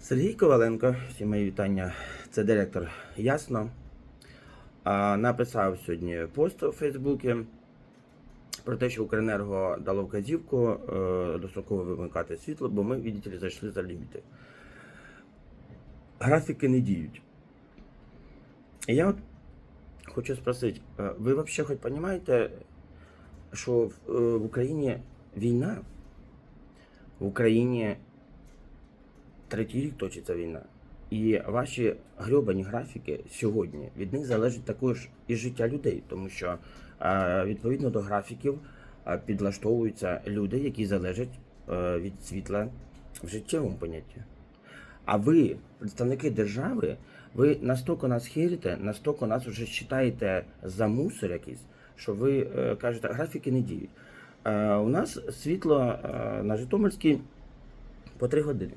Сергій Коваленко, всі мої вітання. Це директор Ясно. Написав сьогодні пост у Фейсбуці про те, що Укренерго дало вказівку е, достроково вимикати світло, бо ми, ли, зайшли за ліміти. Графіки не діють. Я от хочу спросити, е, ви взагалі хоч розумієте, що е, в Україні війна? В Україні третій рік точиться війна. І ваші грьобані графіки сьогодні від них залежить також і життя людей, тому що е, відповідно до графіків е, підлаштовуються люди, які залежать е, від світла в життєвому понятті. А ви, представники держави, ви настільки нас херите, настільки нас вже вважаєте за мусор якийсь, що ви кажете, графіки не діють. У нас світло на Житомирській по 3 години.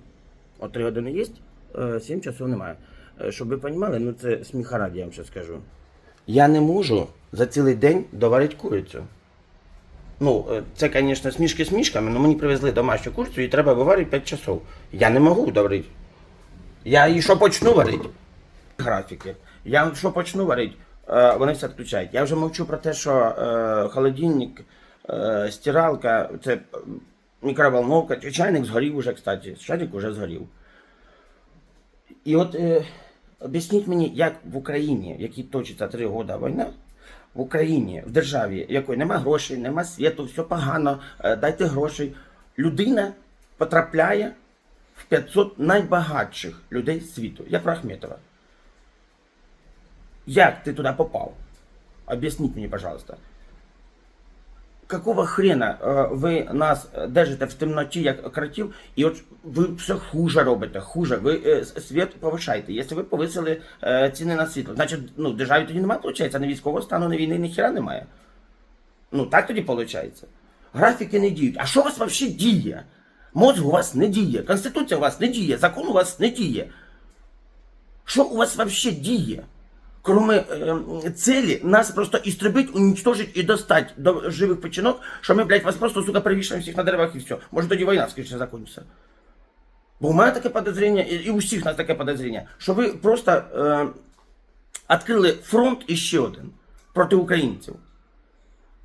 От 3 години є, 7 часов немає. Е, Щоб ви розуміли, ну це сміха раді, я вам ще скажу. Я не можу за цілий день доварити курицю. Ну, е, це, звісно, смішки смішками, але мені привезли домашню курицю і треба виварити 5 часов. Я не можу доварити. Я її що почну варити? Графіки. Я що почну варити, е, вони все відключають. Я вже мовчу про те, що е, холодильник, е, стиралка, це е, мікроволновка, чайник згорів уже, кстати. Чайник вже згорів. І от е, об'ясніть мені, як в Україні, в якій точиться три роки війна, в Україні, в державі, в якої нема грошей, нема світу, все погано, е, дайте грошей. Людина потрапляє в 500 найбагатших людей світу. Я про Ахметова. Як ти туди попав? Об'ясніть мені, пожалуйста. Какого хрена е, ви нас держите в темноті як кротів, і от ви все хуже робите, хуже. Ви е, світ повишаєте. Якщо ви повисили ціни на світло, значить, ну, державі тоді немає, виходить, не військового стану, не війни, ніхіра немає. Ну, так тоді виходить. Графіки не діють. А що у вас взагалі діє? Мозг у вас не діє, Конституція у вас не діє, закон у вас не діє. Що у вас взагалі діє? Кроме е, цілі, нас просто істребить, уничтожить і достать до живих печінок, що ми, блядь, вас просто, сука, привішаємо всіх на деревах і все. Може тоді війна скоріше закінчиться. Бо у мене таке подозріння, і у всіх нас таке подозріння, що ви просто е, відкрили фронт іще один проти українців.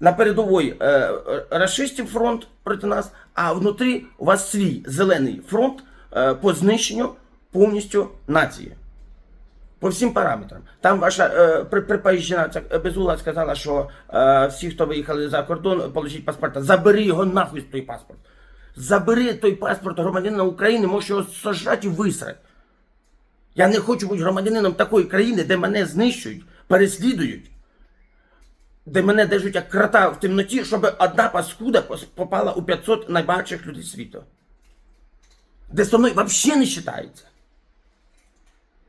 На передовій е, е, расистів фронт проти нас, а внутрі у вас свій зелений фронт е, по знищенню повністю нації. По всім параметрам. Там ваша е, при, припаїжджена е, безула сказала, що е, всі, хто виїхали за кордон, получить паспорта. Забери його нахуй той паспорт. Забери той паспорт громадянина України, може його сожрати і висрати. Я не хочу бути громадянином такої країни, де мене знищують, переслідують, де мене держать як крота в темноті, щоб одна паскуда попала у 500 найбагатших людей світу. Де со мною взагалі не вважається.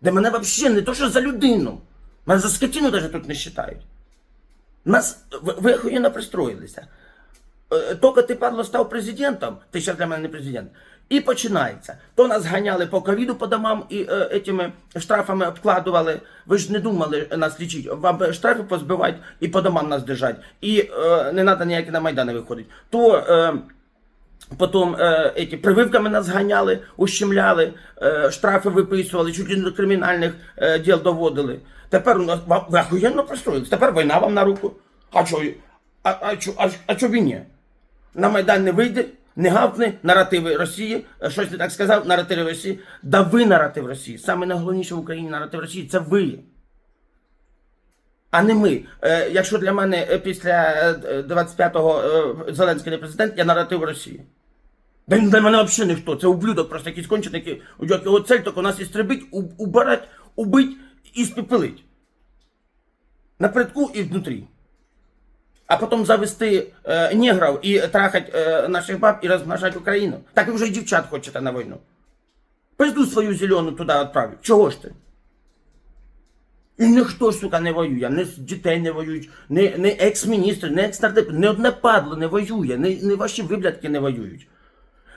Де мене взагалі не то, що за людину. Мене за скотину навіть тут не вважають. Нас, ви, пристроїлися. Е, Тільки ти, падло, став президентом, ти ще для мене не президент. І починається. То нас ганяли по ковіду по домам і е, етими штрафами обкладували. Ви ж не думали нас лічити. Вам штрафи позбивати і по домам нас держать. І е, не треба ніякі на Майдани виходить. То е, Потім е, эти, прививками нас ганяли, ущемляли, е, штрафи виписували, чуть ли до кримінальних е, діл доводили. Тепер у нас ви охуєнно пристроїлись. Тепер війна вам на руку. А чо, а, а, чо, а, а чо б і? На Майдан не вийде, не гавкне наративи Росії, е, щось не так сказав, наративи Росії. Да ви наратив Росії. Саме найголовніше в Україні наратив Росії це ви. А не ми. Е, якщо для мене е, після е, 25-го е, Зеленський не президент, я наратив Росії. Да для мене взагалі ніхто. Це ублюдок, просто якийсь кончений, у якого цель тільки нас істребить, убирать, убить і спепелить. Напередку і внутрі. А потім завести е, негрів і трахать е, наших баб і розмножати Україну. Так ви вже і дівчат хочете на війну. Пизду свою зелену туди відправлю. Чого ж ти? І ніхто, сука, не воює, не дітей не воюють, не, не екс-міністри, не екс-нардеп, не одне падло не воює, не, не ваші виблядки не воюють.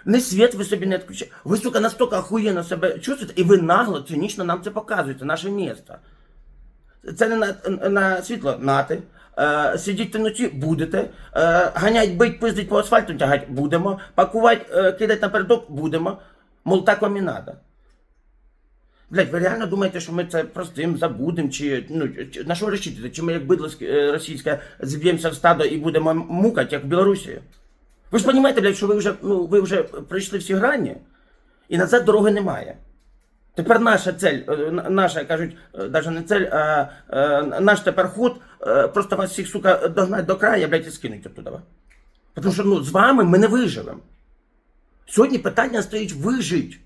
Не світ ви собі не відключаєте. Ви, сука, настільки охуєнно себе чувствуєте, і ви нагло, цинічно нам це показуєте, наше місто. Це не на, на світло нати. Е, сидіть в темноті будете. Е, ганять, бить, пиздить по асфальту тягать будемо. Пакувати, е, кидати напередок будемо. Мол, так вам і надо. Блять, ви реально думаєте, що ми це простим забудемо, чи ну на що ви? Чи ми як бидло е, російське зіб'ємося в стадо і будемо мукати, як в Білорусі? Ви ж розумієте, блядь, що ви вже ну ви вже пройшли всі грані, і назад дороги немає. Тепер наша цель, е, наша, кажуть, навіть не цель, а е, наш тепер ход, е, просто вас всіх, сука, догнать до краю, блядь, і скинуть оттуда. Тому що ну, з вами ми не виживемо. Сьогодні питання стоїть вижить.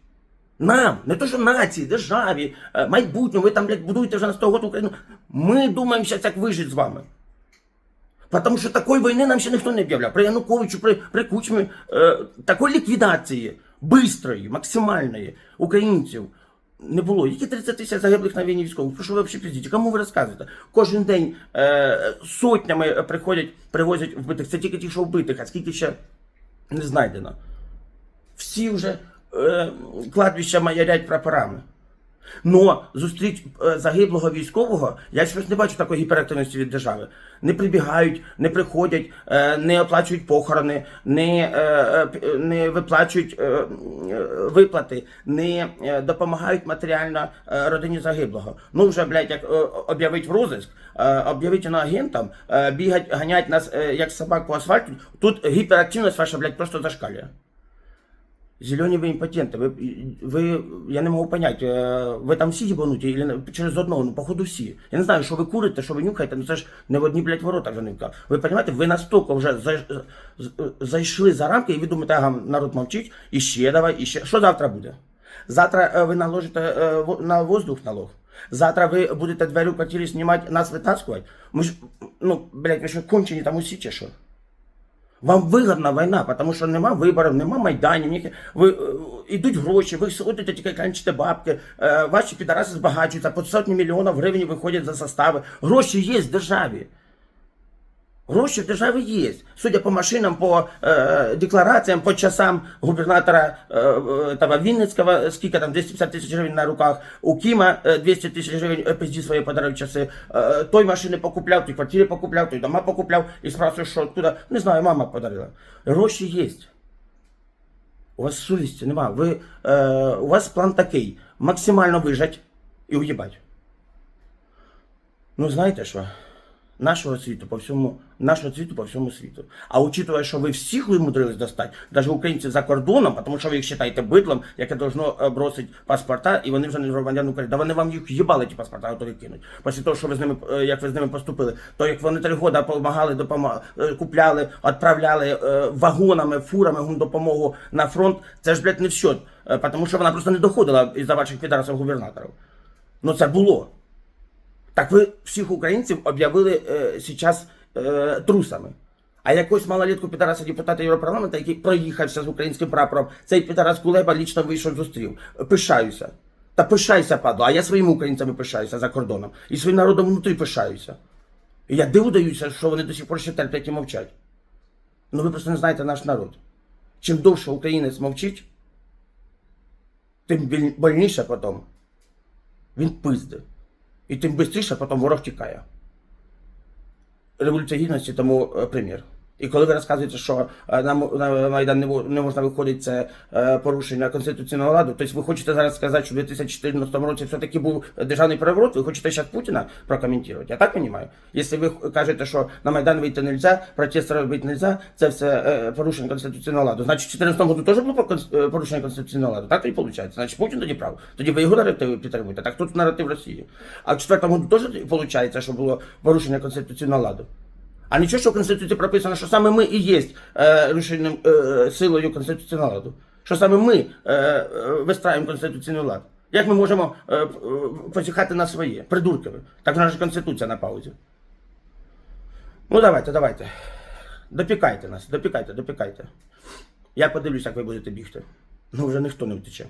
Нам, не то, що нації, державі, е, майбутньому, ви там, блядь, будуєте вже на 100 років Україну. Ми думаємо зараз, як вижити з вами. Потому що такої війни нам ще ніхто не об'являв. При Януковичу, при, при Кучмі, е, такої ліквідації, бистрої, максимальної українців не було. Які 30 тисяч загиблих на війні військових? Про що ви взагалі пиздите? Кому ви розказуєте? Кожен день е, сотнями приходять, привозять вбитих. Це тільки ті, що вбитих, а скільки ще не знайдено. Всі вже е, кладбища маярять прапорами. Но зустріч е, загиблого військового, я щось не бачу такої гіперактивності від держави. Не прибігають, не приходять, е, не оплачують похорони, не, е, не виплачують виплати, не допомагають матеріально родині загиблого. Ну вже, блядь, як об'явить в розиск, об'явить агентам, бігать, ганять нас як собак по асфальту. Тут гіперактивність ваша, блядь, просто зашкалює. Зелені ви імпотенти, ви, ви, я не можу поняти, е, ви там всі їбануті, или через одного, ну походу всі. Я не знаю, що ви курите, що ви нюхаєте, ну це ж не в одні, блядь, ворота вкав. Ви розумієте, ви настільки вже зайшли за рамки, і ви думаєте, ага, народ мовчить, і ще давай, і ще. Що завтра буде? Завтра е, ви наложите е, на воздух налог. Завтра ви будете двері в квартирі знімати, нас витаскувати. Ми ж, ну, блядь, ви що кончені там усі чи що? Вам вигідна війна, тому що нема виборів, нема майданів, ніякі. ви е, йдуть гроші, ви сходите, тільки кранчите бабки, е, ваші підараси збагачуються, по сотні мільйонів гривень виходять за состави. Гроші є в державі. Гроші в державі є. Судя по машинам, по е, деклараціям, по часам губернатора е, е, того Вінницького, скільки там 250 тисяч гривень на руках, у Кіма е, 200 тисяч гривень е, пизді свої подарують часи. Е, той машини покупляв, той квартири покупляв, той дома покупляв і спрашиваю, що откуда. Не знаю, мама подарила. Гроші є. У вас совісті нема. Ви, е, у вас план такий: максимально вижать і уїбать. Ну, знаєте що? Нашого світу по всьому, нашого світу по всьому світу. А учитывая, що ви всіх вимудрились достати, навіть українців за кордоном, тому що ви їх вважаєте бидлом, яке должно е, бросити паспорта, і вони вже не громадяни України. Да вони вам їх їбали, ті паспорта, готові кинуть. Після того, що ви з ними, е, як ви з ними поступили, то як вони три роки допомагали, допомагали, купляли, відправляли е, вагонами, фурами допомогу на фронт, це ж, блядь, не в счет, е, тому що вона просто не доходила із-за ваших підарасів губернаторів. Ну це було. Так ви всіх українців об'явили е, зараз е, трусами. А якось малолітку підараса депутата Європарламенту, який проїхався з українським прапором, цей підарас Кулеба лічно вийшов зустрів. Пишаюся. Та пишайся, падло. А я своїми українцями пишаюся за кордоном. І своїм народом внутрі пишаюся. І я диву даюся, що вони до сих пор ще терплять і мовчать. Ну ви просто не знаєте наш народ. Чим довше українець мовчить, тим больніше потім. Він пизде. І тим швидше потім ворог тікає. Революція гідності тому е, примір. І коли ви розказуєте, що е, на, Майдан не, можна виходити, це е, порушення конституційного ладу, тобто ви хочете зараз сказати, що в 2014 році все-таки був державний переворот, ви хочете зараз Путіна прокоментувати, я так розумію? Якщо ви кажете, що на Майдан вийти не можна, протест робити не можна, це все е, порушення конституційного ладу. Значить, в 2014 році теж було порушення конституційного ладу, так тоді виходить? Значить, Путін тоді прав. Тоді ви його наратив підтримуєте, так тут наратив Росії. А в 4 році теж виходить, що було порушення конституційного ладу. А нічого, що в Конституції прописано, що саме ми і є е, рішенням е, силою конституційного ладу. Що саме ми е, е, вистраюємо конституційний лад. Як ми можемо е, е, посіхати на своє? Придурки. Так нас Конституція на паузі. Ну давайте, давайте. Допікайте нас, допікайте, допікайте. Я подивлюсь, як ви будете бігти. Ну вже ніхто не втече.